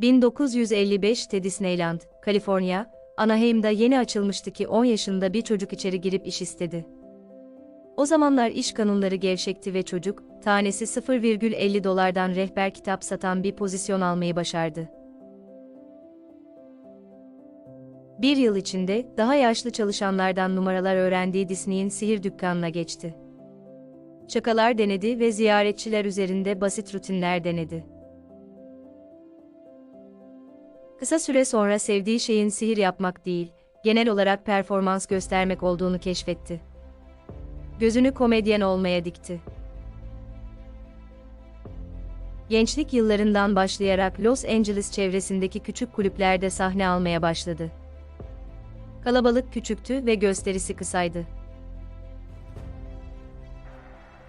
1955'te Disneyland, Kaliforniya, Anaheim'da yeni açılmıştı ki 10 yaşında bir çocuk içeri girip iş istedi. O zamanlar iş kanunları gevşekti ve çocuk, tanesi 0,50 dolardan rehber kitap satan bir pozisyon almayı başardı. Bir yıl içinde daha yaşlı çalışanlardan numaralar öğrendiği Disney'in sihir dükkanına geçti. Şakalar denedi ve ziyaretçiler üzerinde basit rutinler denedi. Kısa süre sonra sevdiği şeyin sihir yapmak değil, genel olarak performans göstermek olduğunu keşfetti. Gözünü komedyen olmaya dikti. Gençlik yıllarından başlayarak Los Angeles çevresindeki küçük kulüplerde sahne almaya başladı. Kalabalık küçüktü ve gösterisi kısaydı.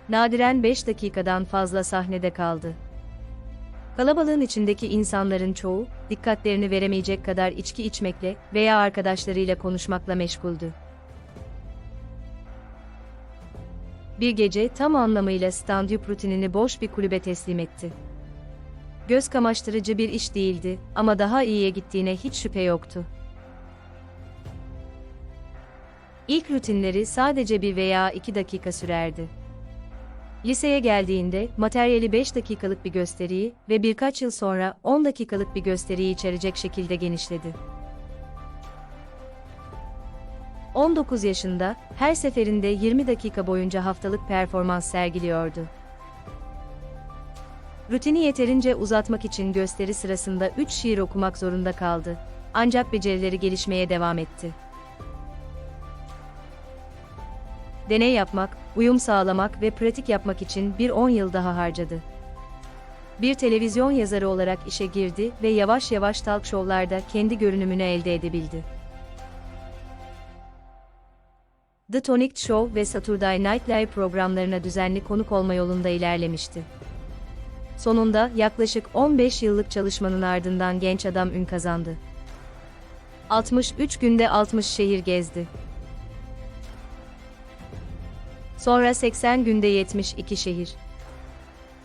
Nadiren 5 dakikadan fazla sahnede kaldı. Kalabalığın içindeki insanların çoğu, dikkatlerini veremeyecek kadar içki içmekle veya arkadaşlarıyla konuşmakla meşguldü. Bir gece tam anlamıyla stand-up rutinini boş bir kulübe teslim etti. Göz kamaştırıcı bir iş değildi ama daha iyiye gittiğine hiç şüphe yoktu. İlk rutinleri sadece bir veya iki dakika sürerdi. Liseye geldiğinde materyali 5 dakikalık bir gösteriyi ve birkaç yıl sonra 10 dakikalık bir gösteriyi içerecek şekilde genişledi. 19 yaşında her seferinde 20 dakika boyunca haftalık performans sergiliyordu. Rutini yeterince uzatmak için gösteri sırasında 3 şiir okumak zorunda kaldı. Ancak becerileri gelişmeye devam etti. Deney yapmak, uyum sağlamak ve pratik yapmak için bir 10 yıl daha harcadı. Bir televizyon yazarı olarak işe girdi ve yavaş yavaş talk show'larda kendi görünümünü elde edebildi. The Tonight Show ve Saturday Night Live programlarına düzenli konuk olma yolunda ilerlemişti. Sonunda yaklaşık 15 yıllık çalışmanın ardından genç adam ün kazandı. 63 günde 60 şehir gezdi. Sonra 80 günde 72 şehir.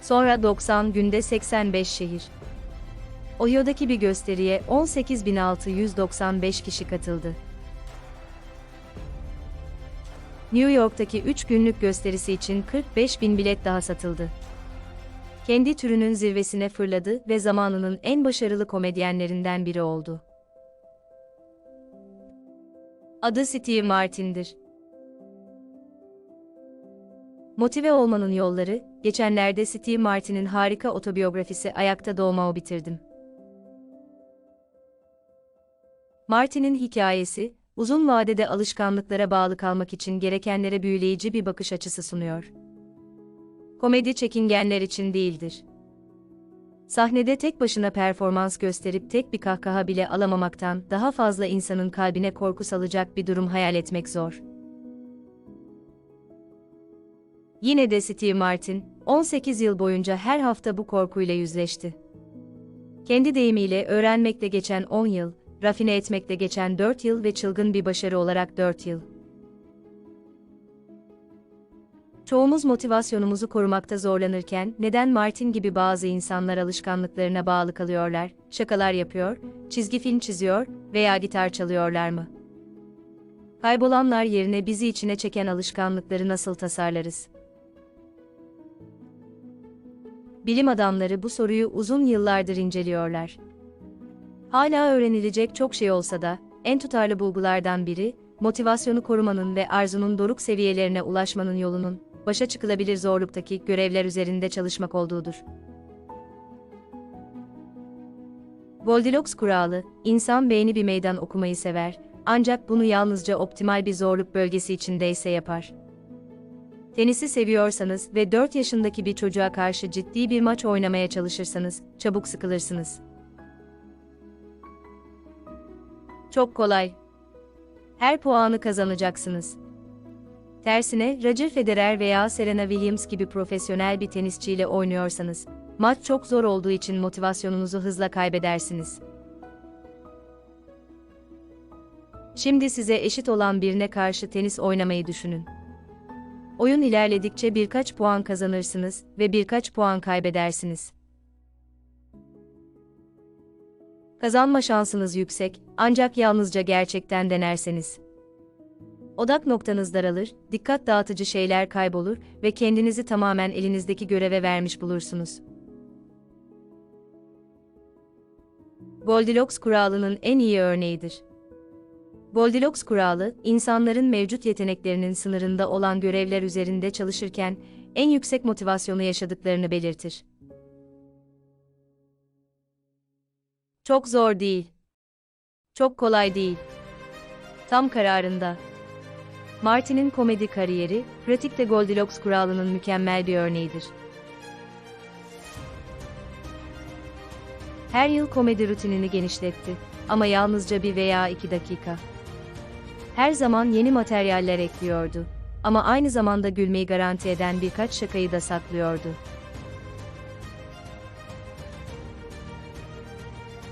Sonra 90 günde 85 şehir. Ohio'daki bir gösteriye 18.695 kişi katıldı. New York'taki 3 günlük gösterisi için 45 bin bilet daha satıldı. Kendi türünün zirvesine fırladı ve zamanının en başarılı komedyenlerinden biri oldu. Adı Steve Martin'dir. Motive olmanın yolları, geçenlerde Steve Martin'in harika otobiyografisi Ayakta Doğma'ı bitirdim. Martin'in hikayesi, uzun vadede alışkanlıklara bağlı kalmak için gerekenlere büyüleyici bir bakış açısı sunuyor. Komedi çekingenler için değildir. Sahnede tek başına performans gösterip tek bir kahkaha bile alamamaktan daha fazla insanın kalbine korku salacak bir durum hayal etmek zor. Yine de Steve Martin, 18 yıl boyunca her hafta bu korkuyla yüzleşti. Kendi deyimiyle öğrenmekle geçen 10 yıl, rafine etmekle geçen 4 yıl ve çılgın bir başarı olarak 4 yıl. Çoğumuz motivasyonumuzu korumakta zorlanırken neden Martin gibi bazı insanlar alışkanlıklarına bağlı kalıyorlar, şakalar yapıyor, çizgi film çiziyor veya gitar çalıyorlar mı? Kaybolanlar yerine bizi içine çeken alışkanlıkları nasıl tasarlarız? Bilim adamları bu soruyu uzun yıllardır inceliyorlar. Hala öğrenilecek çok şey olsa da, en tutarlı bulgulardan biri, motivasyonu korumanın ve arzunun doruk seviyelerine ulaşmanın yolunun, başa çıkılabilir zorluktaki görevler üzerinde çalışmak olduğudur. Goldilocks kuralı, insan beyni bir meydan okumayı sever, ancak bunu yalnızca optimal bir zorluk bölgesi içindeyse yapar. Tenisi seviyorsanız ve 4 yaşındaki bir çocuğa karşı ciddi bir maç oynamaya çalışırsanız, çabuk sıkılırsınız. Çok kolay. Her puanı kazanacaksınız. Tersine, Roger Federer veya Serena Williams gibi profesyonel bir tenisçiyle oynuyorsanız, maç çok zor olduğu için motivasyonunuzu hızla kaybedersiniz. Şimdi size eşit olan birine karşı tenis oynamayı düşünün. Oyun ilerledikçe birkaç puan kazanırsınız ve birkaç puan kaybedersiniz. Kazanma şansınız yüksek, ancak yalnızca gerçekten denerseniz. Odak noktanız daralır, dikkat dağıtıcı şeyler kaybolur ve kendinizi tamamen elinizdeki göreve vermiş bulursunuz. Goldilocks kuralının en iyi örneğidir. Goldilocks kuralı, insanların mevcut yeteneklerinin sınırında olan görevler üzerinde çalışırken en yüksek motivasyonu yaşadıklarını belirtir. Çok zor değil. Çok kolay değil. Tam kararında. Martin'in komedi kariyeri, pratikte Goldilocks kuralının mükemmel bir örneğidir. Her yıl komedi rutinini genişletti ama yalnızca bir veya iki dakika. Her zaman yeni materyaller ekliyordu ama aynı zamanda gülmeyi garanti eden birkaç şakayı da saklıyordu.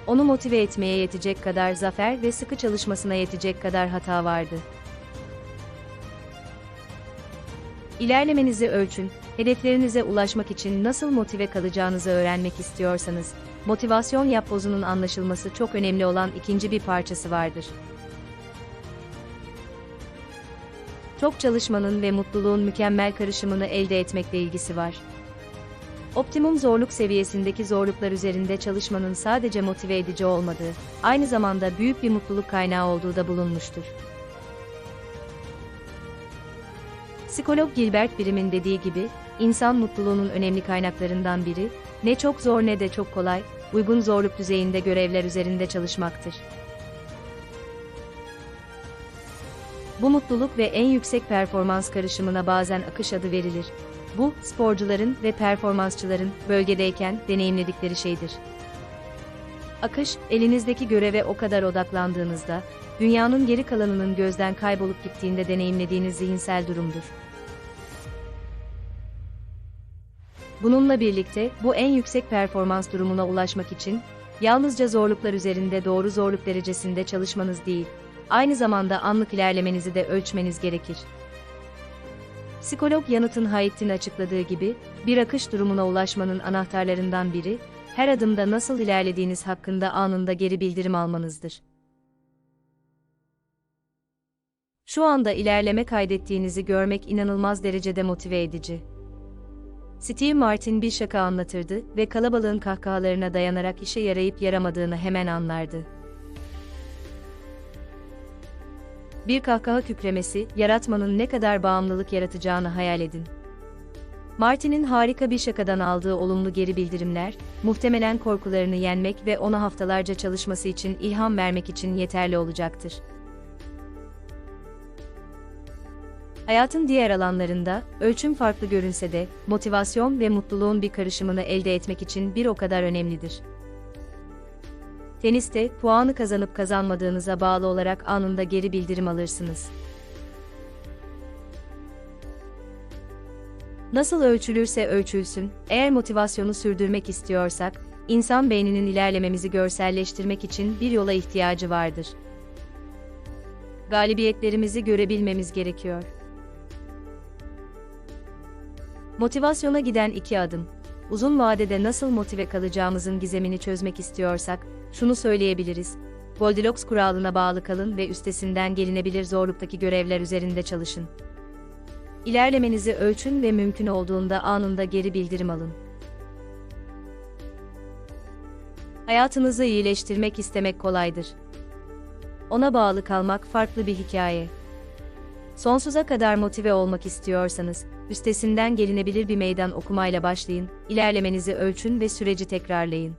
Onu motive etmeye yetecek kadar zafer ve sıkı çalışmasına yetecek kadar hata vardı. İlerlemenizi ölçün, hedeflerinize ulaşmak için nasıl motive kalacağınızı öğrenmek istiyorsanız, motivasyon yapbozunun anlaşılması çok önemli olan ikinci bir parçası vardır. Çok çalışmanın ve mutluluğun mükemmel karışımını elde etmekle ilgisi var. Optimum zorluk seviyesindeki zorluklar üzerinde çalışmanın sadece motive edici olmadığı, aynı zamanda büyük bir mutluluk kaynağı olduğu da bulunmuştur. Psikolog Gilbert Birim'in dediği gibi, insan mutluluğunun önemli kaynaklarından biri, ne çok zor ne de çok kolay, uygun zorluk düzeyinde görevler üzerinde çalışmaktır. Bu mutluluk ve en yüksek performans karışımına bazen akış adı verilir. Bu, sporcuların ve performansçıların bölgedeyken deneyimledikleri şeydir. Akış, elinizdeki göreve o kadar odaklandığınızda, dünyanın geri kalanının gözden kaybolup gittiğinde deneyimlediğiniz zihinsel durumdur. Bununla birlikte, bu en yüksek performans durumuna ulaşmak için, yalnızca zorluklar üzerinde doğru zorluk derecesinde çalışmanız değil, aynı zamanda anlık ilerlemenizi de ölçmeniz gerekir. Psikolog Yanıt'ın Hayettin açıkladığı gibi, bir akış durumuna ulaşmanın anahtarlarından biri, her adımda nasıl ilerlediğiniz hakkında anında geri bildirim almanızdır. Şu anda ilerleme kaydettiğinizi görmek inanılmaz derecede motive edici. Steve Martin bir şaka anlatırdı ve kalabalığın kahkahalarına dayanarak işe yarayıp yaramadığını hemen anlardı. Bir kahkaha kükremesi, yaratmanın ne kadar bağımlılık yaratacağını hayal edin. Martin'in harika bir şakadan aldığı olumlu geri bildirimler, muhtemelen korkularını yenmek ve ona haftalarca çalışması için ilham vermek için yeterli olacaktır. Hayatın diğer alanlarında, ölçüm farklı görünse de, motivasyon ve mutluluğun bir karışımını elde etmek için bir o kadar önemlidir. Teniste, puanı kazanıp kazanmadığınıza bağlı olarak anında geri bildirim alırsınız. Nasıl ölçülürse ölçülsün, eğer motivasyonu sürdürmek istiyorsak, insan beyninin ilerlememizi görselleştirmek için bir yola ihtiyacı vardır. Galibiyetlerimizi görebilmemiz gerekiyor. Motivasyona giden iki adım. Uzun vadede nasıl motive kalacağımızın gizemini çözmek istiyorsak, şunu söyleyebiliriz. Goldilocks kuralına bağlı kalın ve üstesinden gelinebilir zorluktaki görevler üzerinde çalışın. İlerlemenizi ölçün ve mümkün olduğunda anında geri bildirim alın. Hayatınızı iyileştirmek istemek kolaydır. Ona bağlı kalmak farklı bir hikaye. Sonsuza kadar motive olmak istiyorsanız, üstesinden gelinebilir bir meydan okumayla başlayın, ilerlemenizi ölçün ve süreci tekrarlayın.